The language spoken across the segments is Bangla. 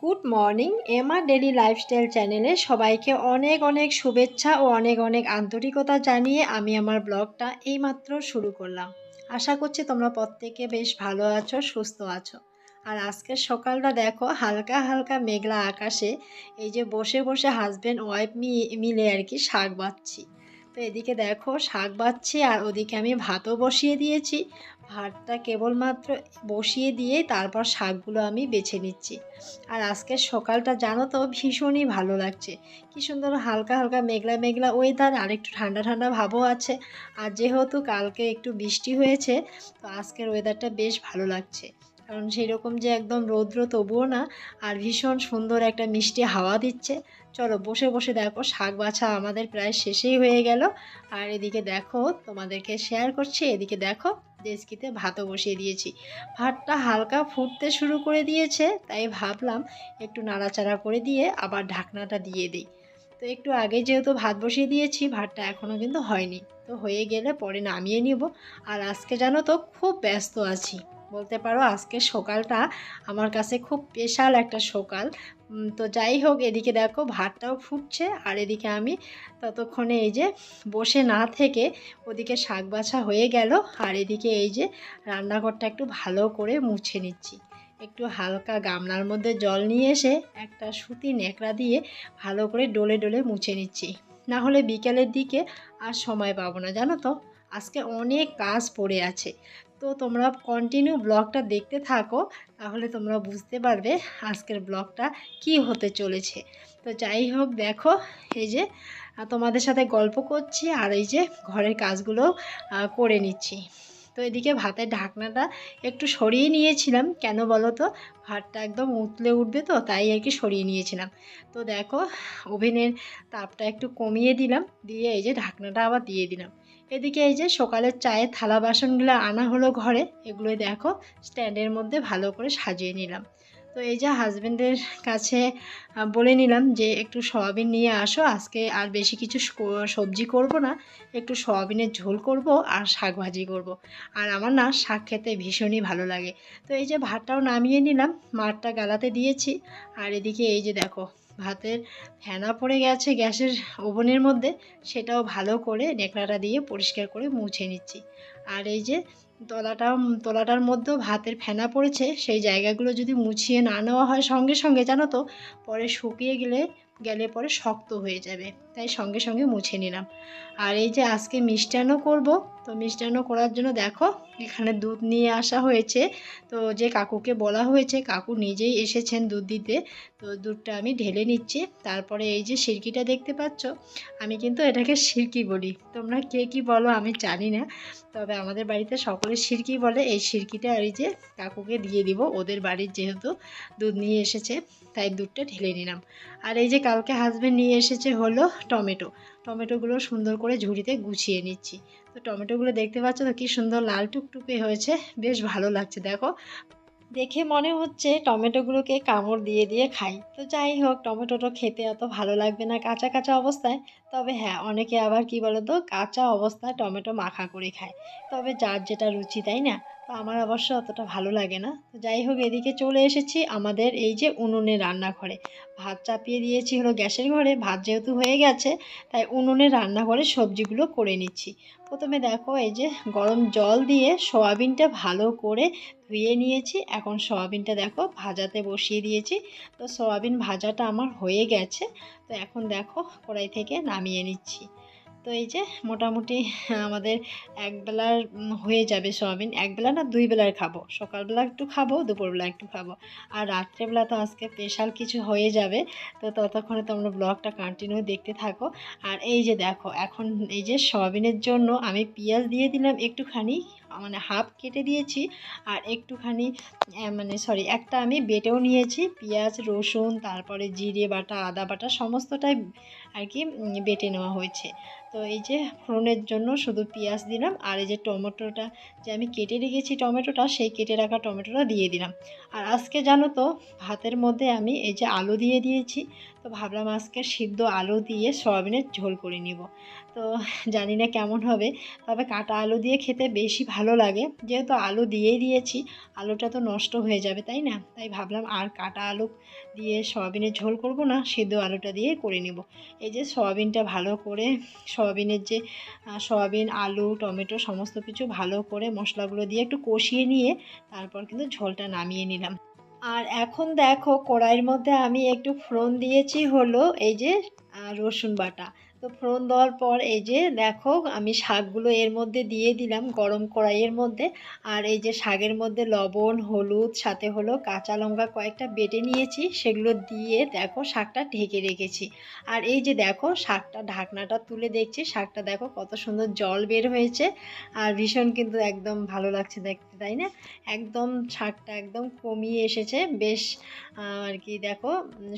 Good morning. Emma daily lifestyle চ্যানেলে সবাইকে অনেক অনেক শুভেচ্ছা ও অনেক অনেক আন্তরিকতা জানিয়ে আমি আমার ব্লগটা এইমাত্র শুরু করলাম। আশা করছি তোমরা প্রত্যেকে বেশ ভালো আছো, সুস্থ আছো। আর আজকের সকালটা দেখো, হালকা হালকা মেঘলা আকাশে এই যে বসে বসে হাজব্যান্ড ওয়াইফ মিলে আর কি শাক বাচ্ছি। তো এদিকে দেখো শাক বাচ্ছি আর ওদিকে আমি ভাতও বসিয়ে দিয়েছি। ভাতটা কেবলমাত্র বসিয়ে দিয়ে তারপর শাকগুলো আমি বেছে নিচ্ছি। আর আজকের সকালটা জানো তো ভীষণই ভালো লাগছে। কি সুন্দর হালকা হালকা মেঘলা মেঘলা ওয়েদার আর একটু ঠান্ডা ঠান্ডা ভাবও আছে। আর যেহেতু কালকে একটু বৃষ্টি হয়েছে, তো আজকের ওয়েদারটা বেশ ভালো লাগছে। কারণ সেই রকম যে একদম রৌদ্র তবুও না, আর ভীষণ সুন্দর একটা মিষ্টি হাওয়া দিচ্ছে। চলো বসে বসে দেখো, শাক বাছা আমাদের প্রায় শেষেই হয়ে গেল। আর এদিকে দেখো, তোমাদেরকে শেয়ার করছি, এদিকে দেখো, ডেস্কিতে ভাতও বসিয়ে দিয়েছি। ভাতটা হালকা ফুটতে শুরু করে দিয়েছে, তাই ভাবলাম একটু নাড়াচাড়া করে দিয়ে আবার ঢাকনাটা দিয়ে দিই। তো একটু আগে যেহেতু ভাত বসিয়ে দিয়েছি, ভাতটা এখনও কিন্তু হয়নি। তো হয়ে গেলে পরে নামিয়ে নিব। আর আজকে জানো তো, খুব ব্যস্ত আছি। বলতে পারো আজকে সকালটা আমার কাছে খুব স্পেশাল একটা সকাল। তো যাই হোক, এদিকে দেখো ভাতটাও ফুটছে আর এদিকে আমি ততক্ষণে এই যে বসে না থেকে ওদিকে শাক বাছা হয়ে গেল আর এদিকে এই যে রান্নাঘরটা একটু ভালো করে মুছে নিচ্ছি। একটু হালকা গামলার মধ্যে জল নিয়ে এসে একটা সুতি ন্যাকড়া দিয়ে ভালো করে ডলে ডলে মুছে নিচ্ছি। না হলে বিকেলের দিকে আর সময় পাবো না, জানো তো? আজকে অনেক কাজ পড়ে আছে। তো তোমরা কন্টিনিউ ব্লগটা দেখতে থাকো, তাহলে তোমরা বুঝতে পারবে আজকের ব্লগটা কি হতে চলেছে। তো যাই হোক, দেখো, এই যে তোমাদের সাথে গল্প করছি আর এই যে ঘরের কাজগুলো করে নিচ্ছি। তো এদিকে ভাতের ঢাকনাটা একটু সরিয়ে নিয়েছিলাম, কেন বলো তো? ভাতটা একদম উতলে উঠবে তো, তাই আর কি সরিয়ে নিয়েছিলাম। তো দেখো, ওভেনের তাপটা একটু কমিয়ে দিলাম, দিয়ে এই যে ঢাকনাটা আবার দিয়ে দিলাম। এদিকে এই যে সকালের চায়ের থালা বাসনগুলো আনা হলো ঘরে, এগুলোই দেখো স্ট্যান্ডের মধ্যে ভালো করে সাজিয়ে নিলাম তো এই যে হাজব্যান্ডের কাছে বলে নিলাম যে একটু সয়াবিন নিয়ে আসো, আজকে আর বেশি কিছু সবজি করব না, একটু সয়াবিনের ঝোল করব আর শাক ভাজি করব। আর আমার না শাক খেতে ভীষণই ভালো লাগে তো এই যে ভাতটাও নামিয়ে নিলাম, মাঠটা গালাতে দিয়েছি, আর এদিকে এই যে দেখো ভাতের ফেনা পড়ে গেছে গ্যাসের ওভেনের মধ্যে, সেটাও ভালো করে নেকড়াটা দিয়ে পরিষ্কার করে মুছে নিচ্ছি। আর এই যে তলাটা, তলাটার মধ্যেও ভাতের ফেনা পড়েছে, সেই জায়গাগুলো যদি মুছিয়ে না নেওয়া হয় সঙ্গে সঙ্গে, জানো তো, পরে শুকিয়ে গেলে গেলে পরে শক্ত হয়ে যাবে। তাই সঙ্গে সঙ্গে মুছে নিলাম। আর এই যে আজকে মিষ্টান্ন করব, তো মিষ্টান্ন করার জন্য দেখো, এখানে দুধ নিয়ে আসা হয়েছে। তো যে কাকুকে বলা হয়েছে, কাকু নিজেই এসেছেন দুধ দিতে। তো দুধটা আমি ঢেলে নিচ্ছি। তারপরে এই যে সিরকিটা দেখতে পাচ্ছ, আমি কিন্তু এটাকে সিরকি বলি। তোমরা কে কি বলো আমি জানি না। তবে আমাদের বাড়িতে সকলে সিরকি বলে। এই সিরকিটা আর এই যে কাকুকে দিয়ে দিব। ওদের বাড়ির যেহেতু দুধ নিয়ে এসেছে, তাই দুধটা ঢেলে নিলাম। আর এই যে কালকে হাজব্যান্ড নিয়ে এসেছে হলো টমেটো। টমেটোগুলো সুন্দর করে ঝুড়িতে গুছিয়ে নিচ্ছি। তো টমেটোগুলো দেখতে পাচ্ছ তো কি সুন্দর লাল টুকটুকে হয়েছে। বেশ ভালো লাগছে, দেখো। দেখে মনে হচ্ছে টমেটোগুলোকে কামড় দিয়ে দিয়ে খাই। তো যাই হোক, টমেটোটা খেতে অত ভালো লাগবে না কাঁচা কাঁচা অবস্থায়। তবে হ্যাঁ অনেকে আবার কি বলতো, কাঁচা অবস্থায় টমেটো মাখা করে খায়। তবে যার যেটা রুচি, তাই না? তো আমার অবশ্য অতটা ভালো লাগে না। তো যাই হোক, এদিকে চলে এসেছি আমাদের এই যে উনুনে রান্নাঘরে। ভাত চাপিয়ে দিয়েছি হলো গ্যাসের ঘরে, ভাত যেহেতু হয়ে গেছে, তাই উনুনে রান্নাঘরে সবজিগুলো করে নিচ্ছি। প্রথমে দেখো এই যে গরম জল দিয়ে সয়াবিনটা ভালো করে ধুয়ে নিয়েছি। এখন সয়াবিনটা দেখো ভাজাতে বসিয়ে দিয়েছি। তো সয়াবিন ভাজাটা আমার হয়ে গেছে। তো এখন দেখো কড়াই থেকে নামিয়ে নিচ্ছি। তো এই যে মোটামুটি আমাদের একবেলার হয়ে যাবে সোয়াবিন, একবেলা না দুই বেলার খাব। সকালবেলা একটু খাব, দুপুরবেলা একটু খাব। আর রাত্রেবেলা তো আজকে স্পেশাল কিছু হয়ে যাবে। তো ততক্ষণে তোমরা ব্লগটা কন্টিনিউ দেখতে থাকো। আর এই যে দেখো, এখন এই যে সোয়াবিনের জন্য আমি পেঁয়াজ দিয়ে দিলাম একটুখানি। মানে হাফ কেটে দিয়েছি আর একটুখানি মানে সরি একটা আমি বেটেও নিয়েছি, পেঁয়াজ, রসুন, তারপরে জিরে বাটা, আদা বাটা, সমস্তটাই আর কি বেটে নেওয়া হয়েছে। তো এই যে ফোড়নের জন্য শুধু পেঁয়াজ দিলাম আর এই যে টমেটোটা যে আমি কেটে রেখেছি টমেটোটা, সেই কেটে রাখা টমেটোটা দিয়ে দিলাম। আর আজকে জানো তো, ভাতের মধ্যে আমি এই যে আলু দিয়ে দিয়েছি তো ভাবলাম আজকে সিদ্ধ আলু দিয়ে সয়াবিনের ঝোল করে নিব। তো জানি না কেমন হবে, তবে কাটা আলু দিয়ে খেতে বেশি ভালো লাগে। যেহেতু আলু দিয়েই দিয়েছি, আলুটা তো নষ্ট হয়ে যাবে, তাই না? তাই ভাবলাম আর কাটা আলু দিয়ে সয়াবিনের ঝোল করব না, সিদ্ধ আলুটা দিয়ে করে নিব। এই যে সয়াবিনটা ভালো করে, সয়াবিনের যে সয়াবিন, আলু, টমেটো সমস্ত কিছু ভালো করে মশলাগুলো দিয়ে একটু কষিয়ে নিয়ে তারপর কিন্তু ঝোলটা নামিয়ে নিলাম। আর এখন দেখো কড়াইয়ের মধ্যে আমি একটু ফোড়ন দিয়েছি হলো এই যে রসুন বাটা। তো ফোড়ন দেওয়ার পর এই যে দেখো আমি শাকগুলো এর মধ্যে দিয়ে দিলাম গরম কড়াইয়ের মধ্যে। আর এই যে শাকের মধ্যে লবণ, হলুদ, সাথে হলো কাঁচা লঙ্কা কয়েকটা বেটে নিয়েছি, সেগুলো দিয়ে দেখো শাকটা ঢেকে রেখেছি। আর এই যে দেখো শাকটা ঢাকনাটা তুলে দেখছি, শাকটা দেখো কত সুন্দর জল বের হয়েছে। আর ভীষণ কিন্তু একদম ভালো লাগছে দেখতে। তাই না? একদম শাকটা একদম কমিয়ে এসেছে। বেশ আর কি দেখো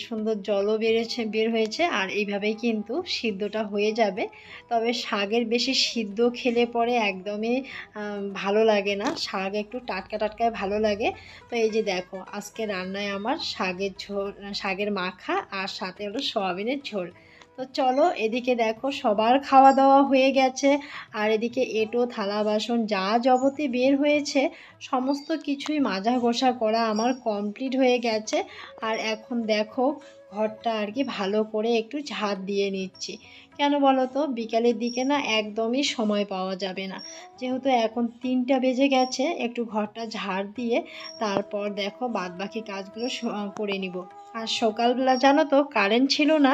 সুন্দর জলও বেড়েছে, বের হয়েছে। আর এইভাবেই কিন্তু সিদ্ধটা হয়ে যাবে। তবে শাকের বেশি সিদ্ধ খেলে পরে একদমই ভালো লাগে না। শাক একটু টাটকা টাটকায় ভালো লাগে। তো এই যে দেখো, আজকে রান্নায় আমার শাকের ঝোল, শাকের মাখা আর সাথে হলো সয়াবিনের ঝোল। তো চলো এদিকে দেখো সবার খাওয়া দাওয়া হয়ে গেছে। আর এদিকে এটো, থালা, বাসন যা জগতে বের হয়েছে, সমস্ত কিছুই মাজা ঘষা করা আমার কমপ্লিট হয়ে গেছে। আর এখন দেখো ঘরটা আর কি ভালো করে একটু ঝাঁট দিয়ে নিচ্ছি। কেন বলো তো? বিকালের দিকে না একদমই সময় পাওয়া যাবে না। যেহেতু এখন তিনটা বেজে গেছে, একটু ঘরটা ঝাড় দিয়ে তারপর দেখো বাদ বাকি কাজগুলো করে নিব। আর সকালবেলা জানো তো কারেন্ট ছিল না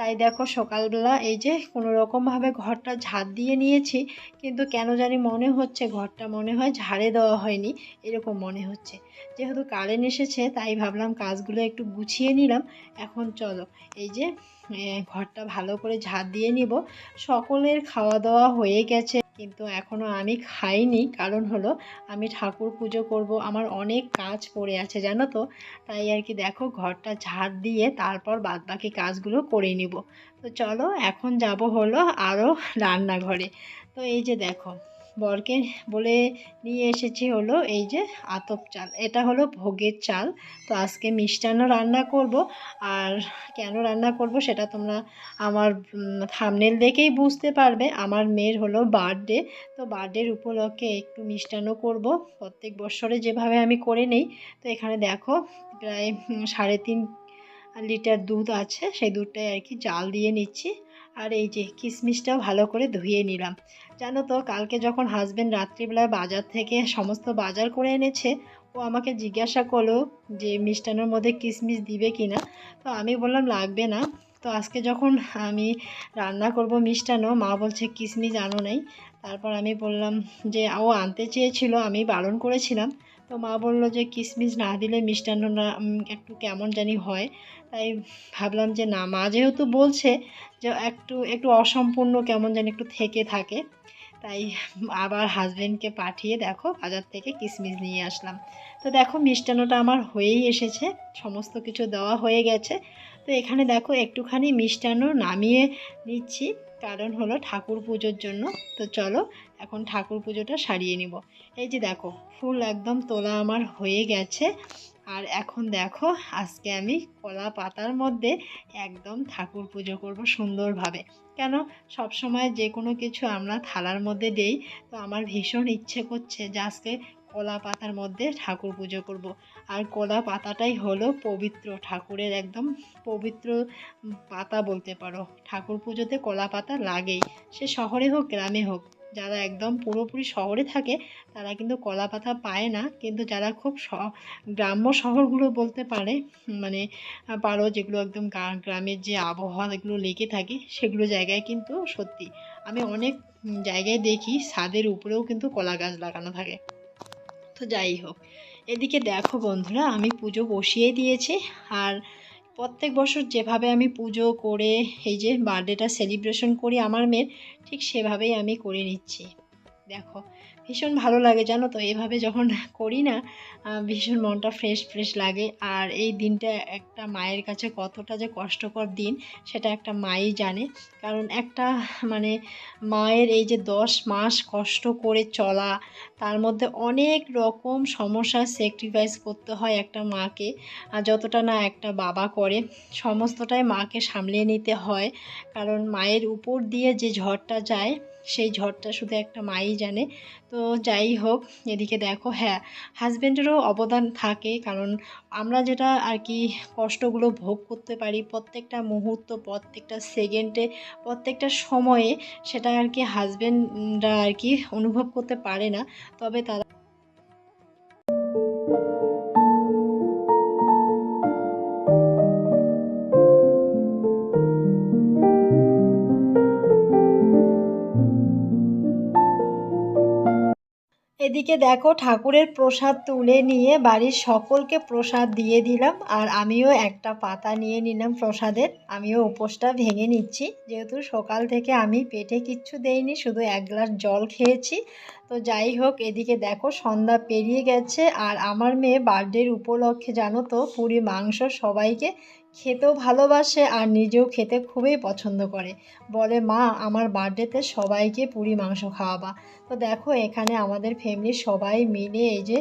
তাই দেখো সকালবেলা এই যে কোনো রকমভাবে ঘরটা ঝাড় দিয়ে নিয়েছি, কিন্তু কেন জানি মনে হচ্ছে ঘরটা মনে হয় ঝাড়ে দেওয়া হয়নি, এরকম মনে হচ্ছে। যেহেতু কারেন্ট এসেছে, তাই ভাবলাম কাজগুলো একটু গুছিয়ে নিলাম। এখন চলো, এই যে ঘরটা ভালো করে ঝাড় দিয়ে নিব। সকলের খাওয়া দাওয়া হয়ে গেছে, কিন্তু এখনও আমি খাইনি। কারণ হলো, আমি ঠাকুর পুজো করব, আমার অনেক কাজ পড়ে আছে, জানো তো? তাই আর কি দেখো, ঘরটা ঝাড় দিয়ে তারপর বাদবাকি কাজগুলো করে নিব। তো চলো, এখন যাব হলো আরও রান্নাঘরে। তো এই যে দেখো, বরকে বলে নিয়ে এসেছি হলো এই যে আতপ চাল। এটা হলো ভোগের চাল। তো আজকে মিষ্টান্ন রান্না করব। আর কেন রান্না করব সেটা তোমরা আমার থামনেল দেখেই বুঝতে পারবে। আমার মেয়ের হলো বার্থডে তো বার্থডের উপলক্ষে একটু মিষ্টান্ন করব। প্রত্যেক বছরে যেভাবে আমি করে নেই। তো এখানে দেখো, প্রায় সাড়ে তিন লিটার দুধ আছে, সেই দুধটাই আর কি জাল দিয়ে নিচ্ছি। আর এই যে কিশমিশটাও ভালো করে ধুয়ে নিলাম। জানো তো, কালকে যখন হাজব্যান্ড রাত্রিবেলায় বাজার থেকে সমস্ত বাজার করে এনেছে, ও আমাকে জিজ্ঞাসা করল যে মিষ্টানোর মধ্যে কিশমিশ দিবে কি না তো আমি বললাম, লাগবে না। তো আজকে যখন আমি রান্না করব মিষ্টান্ন, মা বলছে কিশমিশ আনো নাই। তারপর আমি বললাম যে, ও আনতে চেয়েছিল, আমি বারণ করেছিলাম। তো মা বলল যে কিশমিশ না দিলে মিষ্টান্ন না একটু কেমন জানি হয়। তাই ভাবলাম যে না, মা যেহেতু বলছে যে একটু একটু অসম্পূর্ণ কেমন জানি একটু থেকে থাকে, তাই আবার হাজব্যান্ডকে পাঠিয়ে দেখো বাজার থেকে কিশমিশ নিয়ে আসলাম। তো দেখো মিষ্টান্নটা আমার হয়েই এসেছে, সমস্ত কিছু দেওয়া হয়ে গেছে। তো এখানে দেখো একটুখানি মিষ্টান্ন নামিয়ে নিচ্ছি, কারণ হলো ঠাকুর পুজোর জন্য। তো চলো এখন ঠাকুর পুজোটা সারিয়ে নিব। এই যে দেখো, ফুল একদম তোলা আমার হয়ে গেছে। আর এখন দেখো, আজকে আমি কলা পাতার মধ্যে একদম ঠাকুর পুজো করব সুন্দরভাবে। কেন? সব সময় যে কোনো কিছু আমরা থালার মধ্যে দেই, তো আমার ভীষণ ইচ্ছে করছে যে আজকে কলা পাতার মধ্যে ঠাকুর পুজো করব। আর কলা পাতাটাই হলো পবিত্র, ঠাকুরের একদম পবিত্র পাতা বলতে পারো। ঠাকুর পুজোতে কলা পাতা লাগেই। সে শহরে হোক, গ্রামে হোক। যারা একদম পুরোপুরি শহরে থাকে, তারা কিন্তু কলা পাতা পায় না। কিন্তু যারা খুব গ্রাম্য শহরগুলো বলতে পারে মানে পারো, যেগুলো একদম গ্রামের যে আবহাওয়া এগুলো লেগে থাকে, সেগুলো জায়গায় কিন্তু সত্যি। আমি অনেক জায়গায় দেখি, ছাদের উপরেও কিন্তু কলা গাছ লাগানো থাকে। তো যাই হোক, এদিকে দেখো বন্ধুরা, আমি পুজো বসিয়ে দিয়েছি। আর প্রত্যেক বছর যেভাবে আমি পুজো করে, এই যে বার্থডেটা সেলিব্রেশন করি আমার মেয়ের, ঠিক সেভাবেই আমি করে নিচ্ছি। দেখো ভীষণ ভালো লাগে, জানো তো? এভাবে যখন করি না ভীষণ মনটা ফ্রেশ ফ্রেশ লাগে। আর এই দিনটা একটা মায়ের কাছে কতটা যে কষ্টকর দিন, সেটা একটা মাই জানে। কারণ একটা মানে মায়ের এই যে দশ মাস কষ্ট করে চলা, তার মধ্যে অনেক রকম সমস্যার স্যাক্রিফাইস করতে হয় একটা মাকে। যতটা না একটা বাবা করে, সমস্তটাই মাকে সামলে নিতে হয়। কারণ মায়ের উপর দিয়ে যে ঝড়টা যায় সেই ঝড়টা শুধু একটা মাই জানে। তো যাই হোক, এদিকে দেখো হ্যাঁ হাজব্যান্ডেরও অবদান থাকে, কারণ আমরা যেটা আর কি কষ্টগুলো ভোগ করতে পারি প্রত্যেকটা মুহূর্ত, প্রত্যেকটা সেকেন্ডে, প্রত্যেকটা সময়ে, সেটা আর কি হাজব্যান্ডরা আর কি অনুভব করতে পারে না। তবে তারা এদিকে দেখো, ঠাকুরের প্রসাদ তুলে নিয়ে বাড়ির সকলকে প্রসাদ দিয়ে দিলাম আর আমিও একটা পাতা নিয়ে নিলাম প্রসাদের। আমিও উপোসটা ভেঙে নিচ্ছি। যেহেতু সকাল থেকে আমি পেটে কিচ্ছু দেইনি, শুধু এক গ্লাস জল খেয়েছি। তো যাই হোক, এদিকে দেখো, সন্ধ্যা পেরিয়ে গেছে আর আমার মেয়ে বার্থডের উপলক্ষে জানো তো, পুরি মাংস সবাইকে খেতেও ভালোবাসে আর নিজেও খেতে খুবই পছন্দ করে। বলে, মা, আমার বার্থডেতে সবাইকে পুরি মাংস খাওয়াবা। তো দেখো, এখানে আমাদের ফ্যামিলির সবাই মিলে এই যে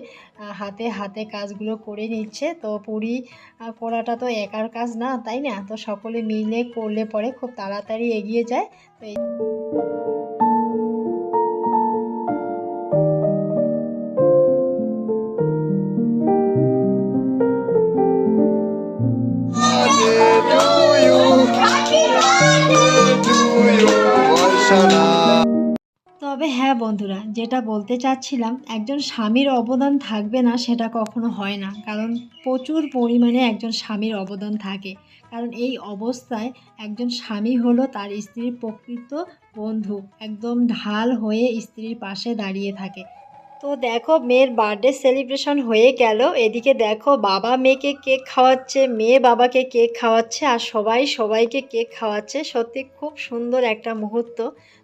হাতে হাতে কাজগুলো করে নিচ্ছে। তো পুরি করাটা তো একার কাজ না, তাই না? তো সকলে মিলে করলে পরে খুব তাড়াতাড়ি এগিয়ে যায়। তো বন্ধুরা, যেটা বলতে চাচ্ছিলাম, একজন স্বামীর অবদান থাকবে না সেটা কখনো হয় না। কারণ প্রচুর পরিমাণে একজন স্বামীর অবদান থাকে। কারণ এই অবস্থায় একজন স্বামী হলো তার স্ত্রীর প্রকৃত বন্ধু। একদম ঢাল হয়ে স্ত্রীর পাশে দাঁড়িয়ে থাকে। তো দেখো মেয়ের বার্থডে সেলিব্রেশন হয়ে গেল। এদিকে দেখো বাবা মেয়েকে কেক খাওয়াচ্ছে, মেয়ে বাবাকে কেক খাওয়াচ্ছে আর সবাই সবাইকে কেক খাওয়াচ্ছে। সত্যি খুব সুন্দর একটা মুহূর্ত।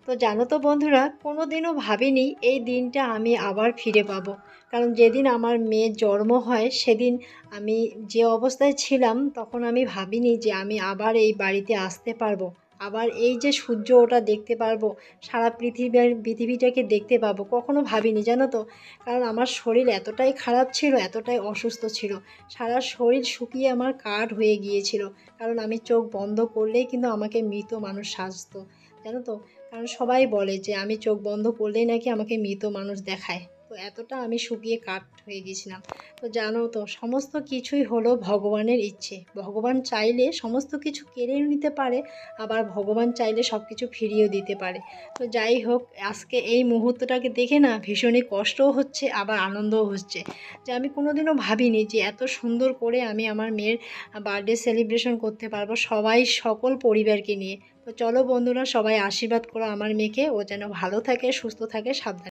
তো জানো তো বন্ধুরা কোনো দিনও ভাবিনি এই দিনটা আমি আবার ফিরে পাবো। কারণ যেদিন আমার মেয়ের জন্ম হয়, সেদিন আমি যে অবস্থায় ছিলাম, তখন আমি ভাবিনি যে আমি আবার এই বাড়িতে আসতে পারব। আবার এই যে সূর্য ওটা দেখতে পারব, সারা পৃথিবীর পৃথিবীটাকে দেখতে পাবো, কখনো ভাবিনি জানো তো? কারণ আমার শরীর এতটাই খারাপ ছিল, এতটাই অসুস্থ ছিল। সারা শরীর শুকিয়ে আমার কাঠ হয়ে গিয়েছিল। কারণ আমি চোখ বন্ধ করলেই কিন্তু আমাকে মৃত মানুষ সাজতো, জানো তো? কারণ সবাই বলে যে, আমি চোখ বন্ধ করলেই নাকি আমাকে মৃত মানুষ দেখায়। এতটা আমি শুকিয়ে কাঠ হয়ে গেছিলাম। তো জানো তো, সমস্ত কিছুই হলো ভগবানের ইচ্ছে। ভগবান চাইলে সমস্ত কিছু কেড়ে নিতে পারে, আবার ভগবান চাইলে সব কিছু ফিরিয়েও দিতে পারে। তো যাই হোক, আজকে এই মুহূর্তটাকে দেখে না ভীষণই কষ্টও হচ্ছে, আবার আনন্দও হচ্ছে। যে আমি কোনোদিনও ভাবিনি যে এত সুন্দর করে আমি আমার মেয়ের বার্থডে সেলিব্রেশন করতে পারব সবাই, সকল পরিবারকে নিয়ে। তো চলো বন্ধুরা, সবাই আশীর্বাদ করো আমার মেয়েকে। ও যেন ভালো থাকে, সুস্থ থাকে, সাবধানে